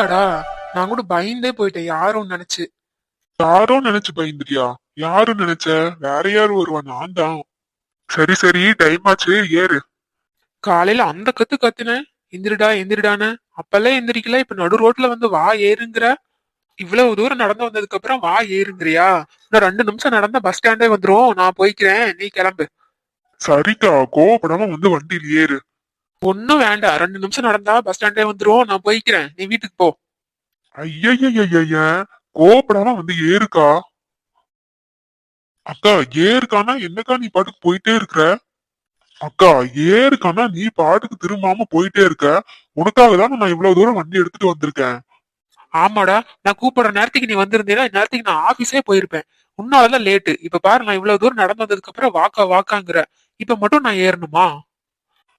நீயாடா நான் கூட பயந்தே போயிட்டேன். யாரும் நினைச்சு? யாரோ நினைச்சு பயந்துட்டியா? யாரு நினைச்ச? வேற யாரு வருவா? நான் தான். சரி சரி டைம் ஆச்சு. ஏறு. காலையில அந்த கத்து கத்துனேன் எந்திரிடா எந்திரிடான்னு. அப்பெல்லாம் எந்திரிக்கல. இப்ப நடு ரோட்ல வந்து வா ஏறுங்கிற. இவ்வளவு தூரம் நடந்து வந்ததுக்கு அப்புறம் வா ஏறுங்கிறியா? இன்னும் ரெண்டு நிமிஷம் நடந்தா பஸ் ஸ்டாண்டே வந்துரும். நான் போய்க்கிறேன். நீ கிளம்பு. சரிக்கா. கோவப்படாம வந்து வண்டியில் ஏறு. ஒன்னும் வேண்டாம். ரெண்டு நிமிஷம் நடந்தா பஸ் ஸ்டாண்டே வந்துரும் நான் போய்க்கிறேன். நீ வீட்டுக்கு போ. ஐயய்யய்யய்ய கோவப்படாம வந்து ஏறுக்கா. அக்கா ஏறுக்கானா? என்னக்கா நீ பாட்டுக்கு போயிட்டே இருக்கிற? அக்கா ஏறுக்கானா? நீ பாட்டுக்கு திரும்பாம போயிட்டே இருக்க. உனக்காக தான் நான் இவ்வளவு தூரம் வண்டி எடுத்துட்டு வந்திருக்கேன். ஆமாடா. நான் கூப்பிடுற நேரத்துக்கு நீ வந்திருந்தீன்னா நேரத்துக்கு நான் ஆபீஸே போயிருப்பேன். உன்னாலதான் லேட்டு இப்ப பாரு நான் இவ்வளவு தூரம் நடந்து வந்ததுக்கு அப்புறம் வாக்கா வாக்காங்கிற. இப்ப மட்டும் நான் ஏறணுமா?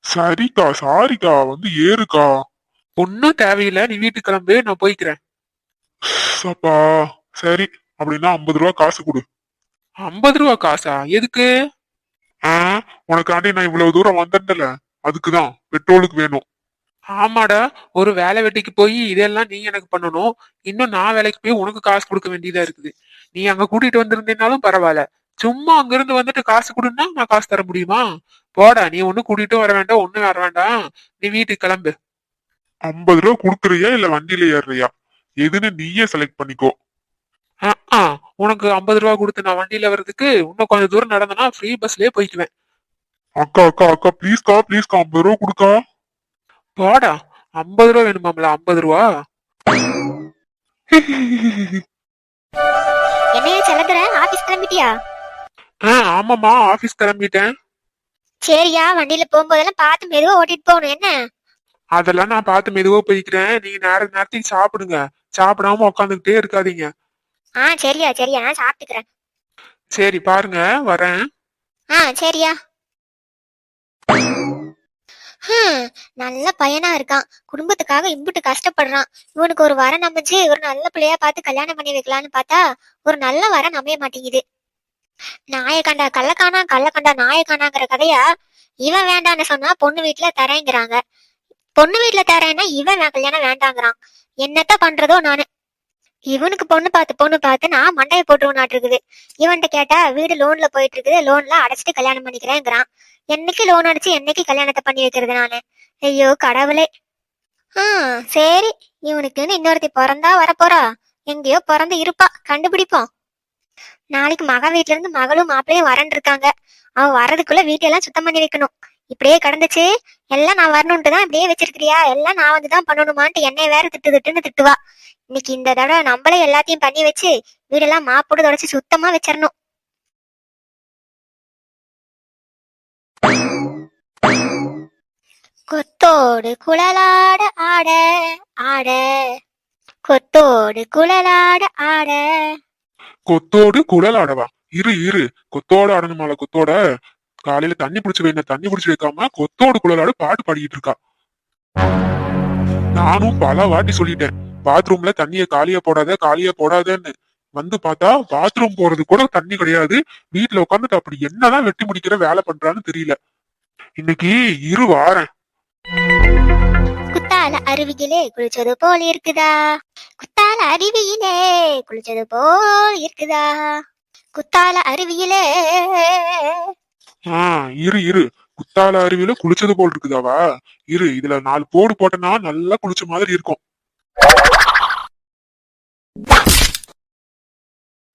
சரிக்கா சாரிக்கா வந்து ஏறுக்கா. ஒன்னும் தேவையில்லை நீ வீட்டுக்கு கிளம்பு நான் போய்க்கிறேன். அப்பா சரி அப்படின்னா ஐம்பது ரூபா காசு கொடு. ஐம்பது ரூபா காசா? எதுக்கு? ஆ உனக்காண்டி நான் இவ்வளவு தூரம் வந்தேன்ல அதுக்குதான் பெட்ரோலுக்கு வேணும். ஆமாடா ஒரு வேலை வெட்டிக்கு போய் இதெல்லாம் நீ எனக்கு பண்ணணும். இன்னும் நான் வேலைக்கு போய் உனக்கு காசு கொடுக்க வேண்டியதா இருக்குது. நீ அங்க கூட்டிட்டு வந்திருந்தீனாலும் பரவாயில்ல. சும்மா அங்கிருந்து வந்துட்டு காசு கொடுன்னா நான் காசு தர முடியுமா? போடா நீ ஒன்னும் கூட்டிட்டும் வர வேண்டாம் ஒண்ணும் வர வேண்டாம். நீ வீட்டுக்கு கிளம்பு. ஐம்பது ரூபா கொடுக்குறியா இல்ல வண்டியில ஏறுறியா? எதுன்னு நீயே செலக்ட் பண்ணிக்கோ. ஆ, ஆ, உனக்கு ஐம்பது ரூபா கொடுத்து நான் வண்டியில வர்றதுக்கு இன்னும் கொஞ்சம் தூரம் நடந்தனா ஃப்ரீ பஸ்லயே போய்க்குவேன். அக்கா அக்கா அக்கா ப்ளீஸ்க்கா ப்ளீஸ்க்கா ஐம்பது ரூபா கொடுக்கா. போடா ஐம்பது ரூபா வேணுமாம்ல ஐம்பது ரூபா? என்னைய செல்லதுற ஆபீஸ் கிளம்பிட்டியா? ஆ ஆமாம்மா ஆபீஸ் கிளம்பிட்டேன். சரியா வண்டியில போகும்போதெல்லாம் பார்த்து மெதுவா ஓட்டிட்டு போகணும். என்ன? அதெல்லாம் நான் பார்த்து மெதுவா போய்க்கிறேன். நீங்க நேர நேரத்துக்கு சாப்பிடுங்க. சாப்பிடாம உட்காந்துக்கிட்டே இருக்காதீங்க. ஆ சரியா சரியா. நான் சாப்பிட்டுக்கிறேன். சரி பாருங்க. வரேன். ஆ சரியா. ஹம், நல்ல பையனா இருக்கான். குடும்பத்துக்காக இம்புட்டு கஷ்டப்படுறான். இவனுக்கு ஒரு வரன் அமைஞ்சு ஒரு நல்ல பிள்ளையா பார்த்து கல்யாணம் பண்ணி வைக்கலான்னு பார்த்தா ஒரு நல்ல வரன் அமைய மாட்டேங்குது. நாயை கள்ளக்கானா கள்ளக்கண்டா நாயை காணாங்கிற இவன் வேண்டான்னு சொன்னா பொண்ணு வீட்டுல தரேங்கிறாங்க. பொண்ணு வீட்டுல தரேன்னா இவன் கல்யாணம் வேண்டாங்கிறான். என்னத்த பண்றதோ நானு. இவனுக்கு பொண்ணு பார்த்து பொண்ணு பார்த்து நான் மண்டையை போட்டுருவனாட்டு இருக்குது இவன்கிட்ட கேட்டா வீடு லோன்ல போயிட்டு இருக்குது லோன்ல அடைச்சிட்டு கல்யாணம் பண்ணிக்கிறேங்கிறான். என்னைக்கு லோன் அடிச்சு என்னைக்கு கல்யாணத்தை பண்ணி வைக்கிறது நானு? ஐயோ கடவுளே. ஆ சரி இவனுக்குன்னு இன்னொருத்தி பிறந்தா வரப்போறா. எங்கேயோ பிறந்து இருப்பா. கண்டுபிடிப்போம். நாளைக்கு மக வீட்ல இருந்து மகளும் மாப்பிளையும் வரன் இருக்காங்க. அவன் வர்றதுக்குள்ள வீட்டையெல்லாம் சுத்தம் பண்ணி வைக்கணும். இப்படியே கிடந்துச்சு. எல்லாம் நான் வரணுன்ட்டு தான் இப்படியே வச்சிருக்கிறியா? எல்லாம் நான் வந்து தான் பண்ணணுமான்ட்டு என்னை வேற திட்டு திட்டுன்னு திட்டுவா. இன்னைக்கு இந்த தடவை நம்மளே எல்லாத்தையும் பண்ணி வச்சு வீடெல்லாம் மாப்போடு தொடச்சு சுத்தமா வச்சிடணும் கொத்தோடு குழலாட ஆட ஆட. கொத்தோடு குழலாட ஆட. கொத்தோடு குழல் ஆடவா இரு இரு. கொத்தோட ஆடணுமால கொத்தோட காலையில தண்ணி பிடிச்சி வைன தண்ணி பிடிச்சி வைக்காம கொத்தோடு குழலாடு பாட்டு பாடிக்கிட்டு இருக்கா. நானும் பல வாட்டி சொல்லிட்டேன். பாத்ரூம்ல தண்ணிய காலியா போடாத காலியா போடாதன்னு. வந்து பார்த்தா பாத்ரூம் போறது கூட தண்ணி கிடையாது. வீட்டுல உட்காந்துட்டு அப்படி என்னதான் வெட்டி முடிக்கிற வேலை பண்றான்னு தெரியல. இன்னைக்கு இரு வாரேன். குத்தால அருவியிலே குளிச்சது போல் இருக்குதா? குத்தால அருவியிலே குளிச்சது போல் இருக்குதா? குத்தால அருவியிலே ஆஹ் இரு இரு. குத்தால அருவியில குளிச்சது போல் இருக்குதாவா? இரு இதுல நாலு போடு போட்டனா நல்லா குளிச்ச மாதிரி இருக்கும்.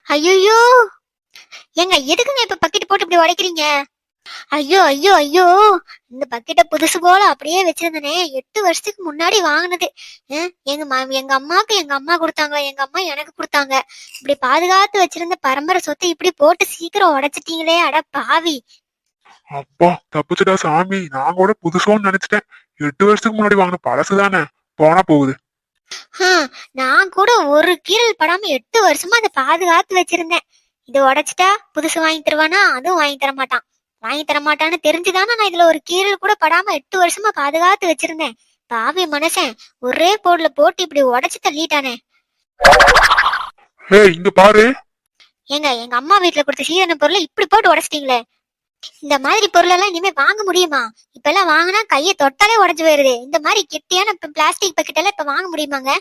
ஐயோ ஏங்க எதுக்குங்க இப்ப பக்கெட் போட்டு இப்படி உடைக்கிறீங்க? ஐயோ ஐயோ ஐயோ. இந்த பக்கெட்டை புதுசு போல அப்படியே வச்சிருந்தனே. எட்டு வருஷத்துக்கு முன்னாடி வாங்கினது. எங்க மா- எங்க அம்மாக்கு எங்க அம்மா கொடுத்தாங்க. எங்க அம்மா எனக்கு கொடுத்தாங்க. இப்படி பாதுகாத்து வச்சிருந்த பரம்பரை சொத்தை இப்படி போட்டு சீக்கிரம் உடைச்சிட்டீங்களே. அட பாவி. அப்பா தப்பிச்சுடா சாமி. நான் கூட புதுசோன்னு நினைச்சிட்டேன். எட்டு வருஷத்துக்கு முன்னாடி வாங்கின பழசு தானே. போனா போகுது. நான் கூட ஒரு கீரல் படாம எட்டு வருஷமா அதை பாதுகாத்து வச்சிருந்தேன். இது உடைச்சிட்டா புதுசு வாங்கி தருவானா? அதுவும் வாங்கி தர மாட்டான் வாங்கி தர மாட்டான்னு தெரிஞ்சுதானே நான் இதுல ஒரு கீரல் கூட படாம எட்டு வருஷமா பாதுகாத்து வச்சிருந்தேன். பாவி மனுஷன் ஒரே போர்ல போட்டு இப்படி உடைச்சு தள்ளிட்டானே. இங்க பாரு. ஏங்க எங்க அம்மா வீட்டுல கொடுத்த சீதன பொருளை இப்படி போட்டு உடைச்சிட்டீங்களே. இந்த மாதிரி பொருள் எல்லாம் இனிமே வாங்க முடியுமா? இப்ப எல்லாம் வாங்கினா கையை தொட்டாலே உடைஞ்சு போயிருது. இந்த மாதிரி கெட்டியான பிளாஸ்டிக் பக்கெட் எல்லாம் இப்ப வாங்க முடியுமாங்க?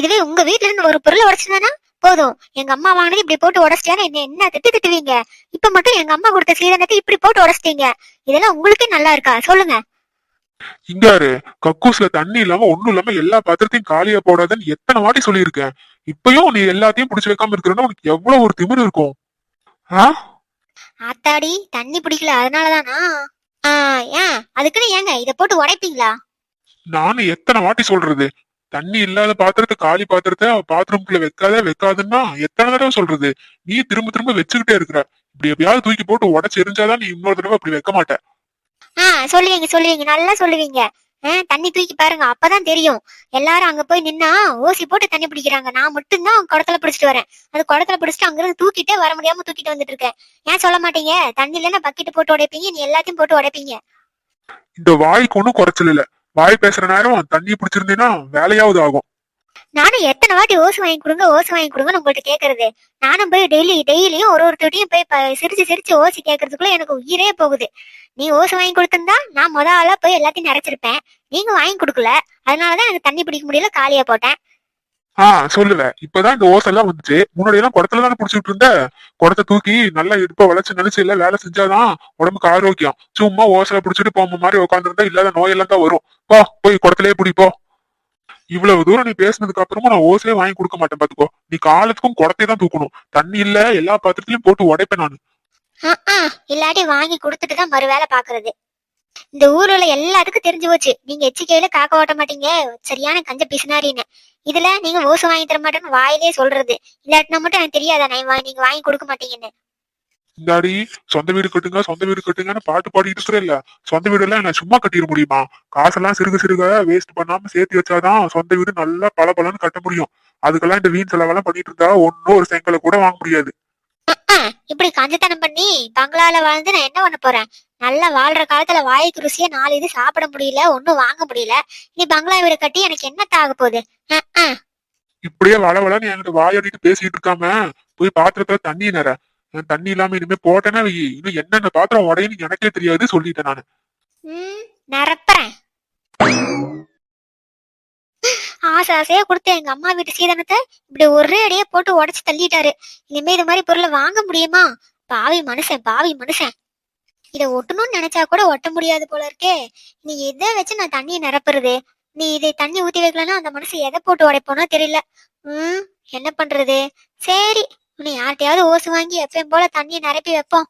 இதுவே உங்க வீட்ல இருந்து ஒரு பொருளை உடைச்சிருந்தானா போதும். எங்க அம்மா வாங்கினது இப்படி போட்டு உடைச்சிட்டியான்னு என்ன என்ன திட்டு திட்டுவீங்க? இப்ப மட்டும் எங்க அம்மா கொடுத்த சீதனத்தை இப்படி போட்டு உடைச்சிட்டீங்க. இதெல்லாம் உங்களுக்கே நல்லா இருக்கா? சொல்லுங்க. இங்காரு கக்கூஸ்ல தண்ணி இல்லாம ஒண்ணும் இல்லாம எல்லா பாத்திரத்தையும் காலியா போடாதன்னு எத்தனை வாட்டி சொல்லியிருக்கேன் இப்பயும் நீ எல்லாத்தையும் புடிச்சு வைக்காம இருக்கிறன்னா உனக்கு எவ்வளவு ஒரு திமிரு இருக்கும்? ஆ? ஆத்தாடி தண்ணி பிடிக்கல. அதனாலதானா? ஆ ஏன்? அதுக்குன்னு ஏங்க? இத போட்டு உடைப்பீங்களா? நானும் எத்தனை வாட்டி சொல்றது? தண்ணி இல்லாத பாத்திரத்தை காலி பாத்திரத்தை பாத்ரூம்குள்ள வைக்காத வைக்காதுன்னா எத்தனை தடவை சொல்றது? நீ திரும்ப திரும்ப வச்சுக்கிட்டே இருக்கிற. இப்படி எப்பயாவது தூக்கி போட்டு உடச்சு எரிஞ்சாதான் நீ இன்னொரு தடவை அப்படி வைக்க மாட்ட. ஆ சொல்லுவீங்க சொல்லுவீங்க. நல்லா சொல்லுவீங்க. தண்ணி தூக்கி பாருங்க அப்பதான் தெரியும். எல்லாரும் அங்க போய் நின்னா ஓசி போட்டு தண்ணி பிடிக்கிறாங்க. நான் மட்டும்தான் குடத்துல பிடிச்சிட்டு வரேன். அது குடத்துல பிடிச்சிட்டு அங்கிருந்து தூக்கிட்டே வர முடியாம தூக்கிட்டு வந்துட்டு இருக்கேன். ஏன் சொல்ல மாட்டீங்க? தண்ணி இல்லைன்னா பக்கெட் போட்டு உடைப்பீங்க நீ எல்லாத்தையும் போட்டு உடைப்பீங்க. இந்த வாய்க்கு ஒன்றும் குறைச்சல் இல்ல. வாய் பேசுற நேரம் தண்ணி பிடிச்சிருந்தீங்கன்னா வேலையாவது ஆகும். நானும் எத்தனை வாட்டி ஓசு வாங்கி கொடுங்க ஓசு வாங்கி கொடுங்கன்னு உங்கள்ட்ட கேக்குறது. நானும் போய் டெய்லி டெய்லியும் ஒரு ஒருத்தரையும் போய் சிரிச்சு சிரிச்சு ஓசி கேட்கறதுக்குள்ள எனக்கு உயிரே போகுது. நீ ஓசு வாங்கி கொடுத்திருந்தா நான் முத ஆளா போய் எல்லாத்தையும் நிறைச்சிருப்பேன் நீங்க வாங்கி கொடுக்கல. அதனாலதான் எனக்கு தண்ணி பிடிக்க முடியல காலியா போட்டேன். ஆ சொல்லுல இப்பதான் இந்த ஓசை எல்லாம் வந்துச்சு. முன்னாடி எல்லாம் குடத்துல தானே புடிச்சிட்டு இருந்த? குடத்தை தூக்கி நல்லா இடுப்ப வளைச்சு நினைச்சு இல்ல வேலை செஞ்சாதான் உடம்புக்கு ஆரோக்கியம். சும்மா ஓசல புடிச்சிட்டு போன மாதிரி உட்காந்துருந்தா இல்லாத நோயெல்லாம் தான் வரும். போ போய் குடத்திலேயே பிடிப்போ இவ்வளவு தூரம் நீ பேசினதுக்கு அப்புறமா நான் ஓசையே வாங்கி கொடுக்க மாட்டேன் பாத்துக்கோ. நீ காலத்துக்கும் குடத்தை தான் தூக்கணும். தண்ணி இல்ல எல்லா பாத்திரத்திலயும் போட்டு உடைப்பேன் நான். இல்லாட்டி வாங்கி கொடுத்துட்டு தான் மறு வேலை பாக்குறது. இந்த ஊர்ல எல்லாத்துக்கும் தெரிஞ்சு போச்சு. நீங்க எச்சிக்கையில காக்க ஓட்ட மாட்டீங்க. சரியான கஞ்ச பிசினாரின்னு. இதுல நீங்க ஓசு வாங்கி தர மாட்டேன்னு வாயிலே சொல்றது. இல்லாட்டினா மட்டும் எனக்கு தெரியாதா? நான் நீங்க வாங்கி கொடுக்க மாட்டீங்கன்னு. இந்தாடி சொந்த வீடு கட்டுங்க சொந்த வீடு கட்டுங்கன்னு பாட்டு பாடிட்டு இருக்கிற இல்ல. சொந்த வீடு எல்லாம் என்ன சும்மா கட்டிட முடியுமா? காசெல்லாம் சிறுக சிறுக வேஸ்ட் பண்ணாம சேர்த்து வச்சாதான் சொந்த வீடு நல்லா பல கட்ட முடியும். அதுக்கெல்லாம் இந்த வீண் செலவெல்லாம் பண்ணிட்டு இருந்தா ஒன்னும் ஒரு செங்கலை கூட வாங்க முடியாது. இப்படி கஞ்சத்தனம் பண்ணி பங்களால வாழ்ந்து நான் என்ன பண்ண போறேன்? நல்லா வாழ்ற காலத்துல வாய்க்கு ருசியா நாலு இது சாப்பிட முடியல ஒண்ணும் வாங்க முடியல. நீ பங்களா வீடு கட்டி எனக்கு என்னத்த ஆக போகுது. இப்படியே வள வளன்னு என்கிட்ட வாயாடிட்டு பேசிட்டு இருக்காம போய் பாத்திரத்துல தண்ணி நிற. தண்ணி இல்லாம இனிமே போட்டேன்னா இன்னும் என்னென்ன பாத்திரம் உடையுன்னு எனக்கே தெரியாது சொல்லிட்டேன் நானு. நிரப்புறேன். ஆசை ஆசையா கொடுத்த எங்க அம்மா வீட்டு சீதனத்தை. இப்படி ஒரே அடியே போட்டு உடைச்சு தள்ளிட்டாரு. இனிமே இது மாதிரி பொருளை வாங்க முடியுமா? பாவி மனுஷன் பாவி மனுஷன். இதை ஒட்டணும்னு நினைச்சா கூட ஒட்ட முடியாது போல இருக்கே. நீ எதை வச்சு நான் தண்ணியை நிரப்புறது? நீ இதை தண்ணி ஊத்தி வைக்கலன்னா அந்த மனுஷன் எதை போட்டு உடைப்போனோ தெரியல. ம் என்ன பண்றது? சரி உன்னை யார்கிட்டயாவது ஓசு வாங்கி எப்பயும் போல தண்ணியை நிரப்பி வைப்போம்.